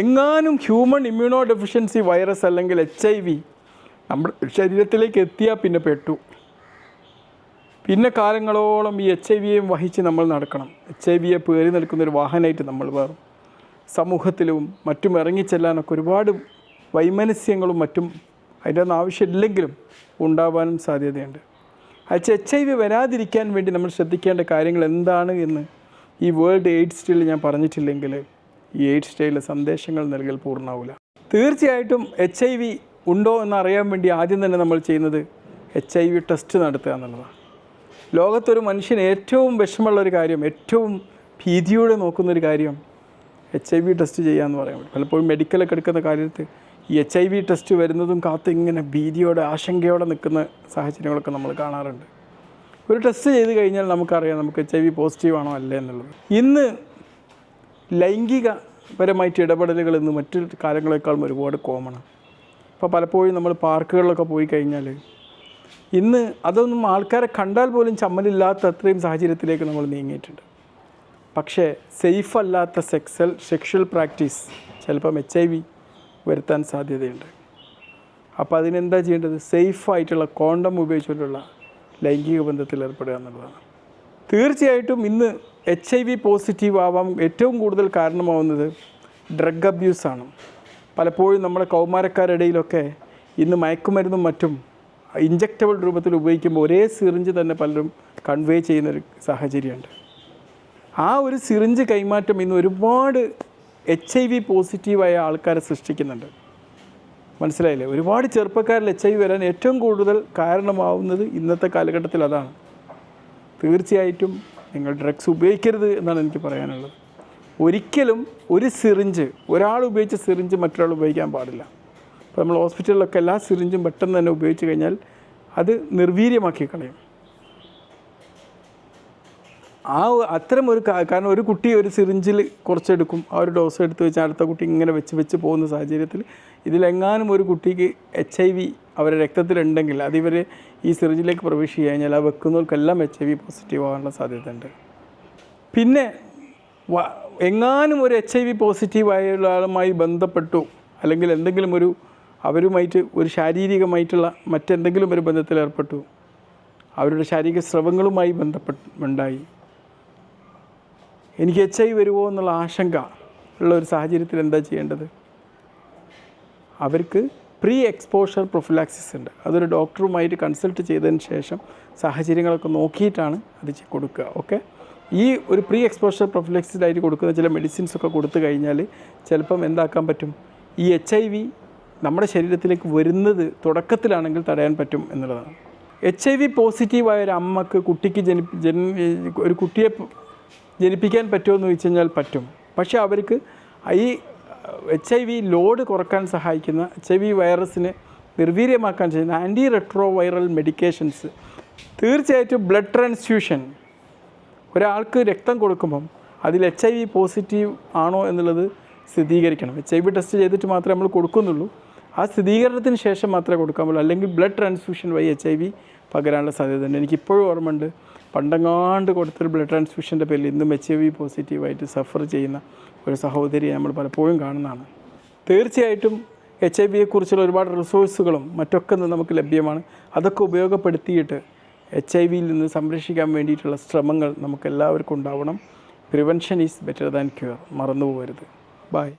എങ്ങാനും human immunodeficiency virus അല്ലെങ്കിൽ H I V നമ്മുടെ ശരീരത്തിലേക്ക് എത്തിയാൽ പിന്നെ പെട്ടു. പിന്നെ കാലങ്ങളോളം ഈ എച്ച് ഐ വിയെയും വഹിച്ച് നമ്മൾ നടക്കണം. എച്ച് ഐ വിയെ പേറി നിൽക്കുന്ന ഒരു വാഹനമായിട്ട് നമ്മൾ വേറും സമൂഹത്തിലും മറ്റും ഇറങ്ങിച്ചെല്ലാനൊക്കെ ഒരുപാട് വൈമനസ്യങ്ങളും മറ്റും അതിന്റെ ഒന്നും ആവശ്യമില്ലെങ്കിലും ഉണ്ടാവാനും സാധ്യതയുണ്ട്. അച്ഛ എച്ച് ഐ വി വരാതിരിക്കാൻ വേണ്ടി നമ്മൾ ശ്രദ്ധിക്കേണ്ട കാര്യങ്ങൾ എന്താണ് എന്ന് ഈ വേൾഡ് എയ്ഡ്സ് ഡേയിൽ ഞാൻ പറഞ്ഞിട്ടില്ലെങ്കിൽ ഈ എയ്ഡ്സ് ഡേയിലെ സന്ദേശങ്ങൾ നൽകൽ പൂർണമാവില്ല തീർച്ചയായിട്ടും എച്ച് ഐ വി ഉണ്ടോ എന്ന് അറിയാൻ വേണ്ടി ആദ്യം തന്നെ നമ്മൾ ചെയ്യുന്നത് എച്ച് ഐ വി ടെസ്റ്റ് നടത്തുക എന്നുള്ളതാണ്. ലോകത്തൊരു മനുഷ്യന് ഏറ്റവും വിഷമമുള്ളൊരു കാര്യം ഏറ്റവും ഭീതിയോടെ നോക്കുന്നൊരു കാര്യം എച്ച് ഐ വി ടെസ്റ്റ് ചെയ്യാമെന്ന് പറയാൻ പറ്റും. പലപ്പോഴും മെഡിക്കലൊക്കെ എടുക്കുന്ന കാര്യത്തിൽ ഈ എച്ച് ഐ വി ടെസ്റ്റ് വരുന്നതും കാത്ത് ഇങ്ങനെ ഭീതിയോടെ ആശങ്കയോടെ നിൽക്കുന്ന സാഹചര്യങ്ങളൊക്കെ നമ്മൾ കാണാറുണ്ട്. ഒരു ടെസ്റ്റ് ചെയ്ത് കഴിഞ്ഞാൽ നമുക്കറിയാം നമുക്ക് എച്ച് ഐ വി പോസിറ്റീവ് ആണോ അല്ലേ എന്നുള്ളത്. ഇന്ന് ലൈംഗികപരമായിട്ട് ഇടപെടലുകൾ ഇന്ന് മറ്റു കാലങ്ങളെക്കാളും ഒരുപാട് കോമണ് ഇപ്പോൾ പലപ്പോഴും നമ്മൾ പാർക്കുകളിലൊക്കെ പോയി കഴിഞ്ഞാൽ ഇന്ന് അതൊന്നും ആൾക്കാരെ കണ്ടാൽ പോലും ചമ്മലില്ലാത്ത അത്രയും സാഹചര്യത്തിലേക്ക് നമ്മൾ നീങ്ങിയിട്ടുണ്ട്. പക്ഷേ സേഫ് അല്ലാത്ത സെക്സൽ സെക്ഷൽ പ്രാക്ടീസ് ചിലപ്പം എച്ച് ഐ വി വരുത്താൻ സാധ്യതയുണ്ട്. അപ്പോൾ അതിനെന്താ ചെയ്യേണ്ടത്? സേഫ് ആയിട്ടുള്ള കോണ്ടം ഉപയോഗിച്ചുകൊണ്ടുള്ള ലൈംഗിക ബന്ധത്തിൽ ഏർപ്പെടുക എന്നുള്ളതാണ്. തീർച്ചയായിട്ടും ഇന്ന് എച്ച് ഐ വി പോസിറ്റീവ് ആവാൻ ഏറ്റവും കൂടുതൽ കാരണമാവുന്നത് ഡ്രഗ് അബ്യൂസാണ് പലപ്പോഴും നമ്മുടെ കൗമാരക്കാരുടെ ഇടയിലൊക്കെ ഇന്ന് മയക്കുമരുന്നും മറ്റും ഇഞ്ചക്റ്റബിൾ രൂപത്തിൽ ഉപയോഗിക്കുമ്പോൾ ഒരേ സിറിഞ്ച് തന്നെ പലരും കൺവേ ചെയ്യുന്നൊരു സാഹചര്യമുണ്ട്. ആ ഒരു സിറിഞ്ച് കൈമാറ്റം ഇന്ന് ഒരുപാട് എച്ച് ഐ വി പോസിറ്റീവായ ആൾക്കാരെ സൃഷ്ടിക്കുന്നുണ്ട്. മനസ്സിലായില്ലേ? ഒരുപാട് ചെറുപ്പക്കാരിൽ എച്ച് ഐ വരാൻ ഏറ്റവും കൂടുതൽ കാരണമാവുന്നത് ഇന്നത്തെ കാലഘട്ടത്തിൽ അതാണ്. തീർച്ചയായിട്ടും നിങ്ങൾ ഡ്രഗ്സ് ഉപയോഗിക്കരുത് എന്നാണ് എനിക്ക് പറയാനുള്ളത്. ഒരിക്കലും ഒരു സിറിഞ്ച് ഒരാൾ ഉപയോഗിച്ച സിറിഞ്ച് മറ്റൊരാൾ ഉപയോഗിക്കാൻ പാടില്ല. അപ്പോൾ നമ്മൾ ഹോസ്പിറ്റലിലൊക്കെ എല്ലാ സിറിഞ്ചും പെട്ടെന്ന് തന്നെ ഉപയോഗിച്ച് കഴിഞ്ഞാൽ അത് നിർവീര്യമാക്കി കളയും. ആ അത്തരം ഒരു കാരണം ഒരു കുട്ടി ഒരു സിറിഞ്ചിൽ കുറച്ചെടുക്കും ആ ഒരു ഡോസ് എടുത്ത് വെച്ച് അടുത്ത കുട്ടി ഇങ്ങനെ വെച്ച് വെച്ച് പോകുന്ന സാഹചര്യത്തിൽ ഇതിലെങ്ങാനും ഒരു കുട്ടിക്ക് എച്ച് ഐ വി അവരുടെ രക്തത്തിലുണ്ടെങ്കിൽ അതിവർ ഈ സിറിഞ്ചിലേക്ക് പ്രവേശിച്ച് കഴിഞ്ഞാൽ ആ വെക്കുന്നവർക്കെല്ലാം എച്ച് ഐ വി പോസിറ്റീവ് ആകാനുള്ള സാധ്യതയുണ്ട്. പിന്നെ എങ്ങാനും ഒരു എച്ച് ഐ വി പോസിറ്റീവ് ആയുള്ള ആളുമായി ബന്ധപ്പെട്ടു അല്ലെങ്കിൽ എന്തെങ്കിലും ഒരു അവരുമായിട്ട് ഒരു ശാരീരികമായിട്ടുള്ള മറ്റെന്തെങ്കിലും ഒരു ബന്ധത്തിൽ ഏർപ്പെട്ടു അവരുടെ ശാരീരിക സ്രവങ്ങളുമായി ബന്ധപ്പെട്ട് ഉണ്ടായി. എനിക്ക് എച്ച് ഐ വരുമോ എന്നുള്ള ആശങ്ക ഉള്ള ഒരു സാഹചര്യത്തിൽ എന്താ ചെയ്യേണ്ടത്? അവർക്ക് പ്രീ എക്സ്പോഷർ പ്രൊഫിലാക്സിസ് ഉണ്ട്. അതൊരു ഡോക്ടറുമായിട്ട് കൺസൾട്ട് ചെയ്തതിന് ശേഷം സാഹചര്യങ്ങളൊക്കെ നോക്കിയിട്ടാണ് അത് കൊടുക്കുക. ഓക്കെ ഈ ഒരു പ്രീ എക്സ്പോഷർ പ്രൊഫിലാക്സിസായിട്ട് കൊടുക്കുന്ന ചില മെഡിസിൻസ് ഒക്കെ കൊടുത്തു കഴിഞ്ഞാൽ ചിലപ്പം എന്താക്കാൻ പറ്റും? ഈ എച്ച് ഐ വി നമ്മുടെ ശരീരത്തിലേക്ക് വരുന്നത് തുടക്കത്തിലാണെങ്കിൽ തടയാൻ പറ്റും എന്നുള്ളതാണ്. എച്ച് ഐ വി പോസിറ്റീവായ ഒരു അമ്മയ്ക്ക് കുട്ടിക്ക് ജനി ജന ഒരു കുട്ടിയെ ജനിപ്പിക്കാൻ പറ്റുമോ എന്ന് ചോദിച്ചു കഴിഞ്ഞാൽ പറ്റും. പക്ഷേ അവർക്ക് ഈ എച്ച് ഐ വി ലോഡ് കുറയ്ക്കാൻ സഹായിക്കുന്ന എച്ച് ഐ വി വൈറസിനെ നിർവീര്യമാക്കാൻ ചെയ്യുന്ന ആന്റി റെട്രോ വൈറൽ മെഡിക്കേഷൻസ് തീർച്ചയായിട്ടും ബ്ലഡ് ട്രാൻസ്ഫ്യൂഷൻ. ഒരാൾക്ക് രക്തം കൊടുക്കുമ്പം അതിൽ എച്ച് ഐ വി പോസിറ്റീവ് ആണോ എന്നുള്ളത് സ്ഥിരീകരിക്കണം. എച്ച് ഐ വി ടെസ്റ്റ് ചെയ്തിട്ട് മാത്രമേ നമ്മൾ കൊടുക്കുന്നുള്ളൂ. ആ സ്ഥിരീകരണത്തിന് ശേഷം മാത്രമേ കൊടുക്കാൻ പറ്റുള്ളൂ. അല്ലെങ്കിൽ ബ്ലഡ് ട്രാൻസ്ഫ്യൂഷൻ വഴി എച്ച് ഐ വി പകരാനുള്ള സാധ്യതയുണ്ട്. എനിക്കിപ്പോഴും ഓർമ്മയുണ്ട്. പണ്ടങ്ങാണ്ട് കൊടുത്തൊരു ബ്ലഡ് ട്രാൻസ്ഫ്യൂഷന്റെ പേരിൽ ഇന്നും എച്ച് ഐ വി പോസിറ്റീവായിട്ട് സഫർ ചെയ്യുന്ന ഒരു സഹോദരിയെ നമ്മൾ പലപ്പോഴും കാണുന്നതാണ്. തീർച്ചയായിട്ടും എച്ച് ഐ വിയെക്കുറിച്ചുള്ള ഒരുപാട് റിസോഴ്സുകളും മറ്റൊക്കെ നമുക്ക് ലഭ്യമാണ്. അതൊക്കെ ഉപയോഗപ്പെടുത്തിയിട്ട് എച്ച് ഐ വിയിൽ നിന്ന് സംരക്ഷിക്കാൻ വേണ്ടിയിട്ടുള്ള ശ്രമങ്ങൾ നമുക്ക് എല്ലാവർക്കും ഉണ്ടാവണം. Prevention is better than cure മറന്നു പോകരുത് ബൈ